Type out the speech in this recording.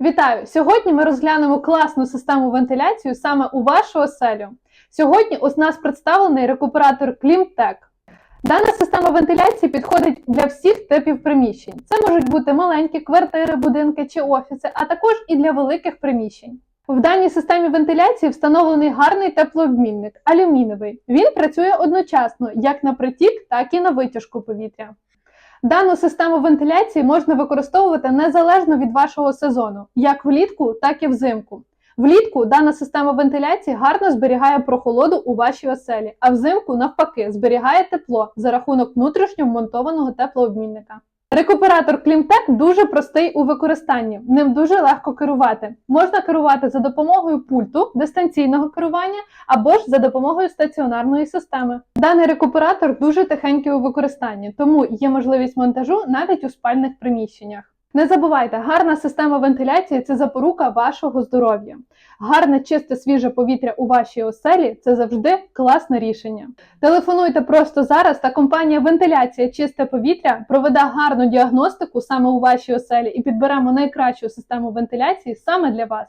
Вітаю! Сьогодні ми розглянемо класну систему вентиляції саме у вашу оселю. Сьогодні у нас представлений рекуператор Кlimtech. Дана система вентиляції підходить для всіх типів приміщень. Це можуть бути маленькі квартири, будинки чи офіси, а також і для великих приміщень. В даній системі вентиляції встановлений гарний теплообмінник алюмінієвий. Він працює одночасно як на притік, так і на витяжку повітря. Дану систему вентиляції можна використовувати незалежно від вашого сезону, як влітку, так і взимку. Влітку дана система вентиляції гарно зберігає прохолоду у вашій оселі, а взимку, навпаки, зберігає тепло за рахунок внутрішньо вмонтованого теплообмінника. Рекуператор Клімтек дуже простий у використанні, ним дуже легко керувати. Можна керувати за допомогою пульту дистанційного керування або ж за допомогою стаціонарної системи. Даний рекуператор дуже тихенький у використанні, тому є можливість монтажу навіть у спальних приміщеннях. Не забувайте, гарна система вентиляції це запорука вашого здоров'я. Гарне, чисте, свіже повітря у вашій оселі це завжди класне рішення. Телефонуйте просто зараз, та компанія Вентиляція Чисте повітря проведе гарну діагностику саме у вашій оселі і підберемо найкращу систему вентиляції саме для вас.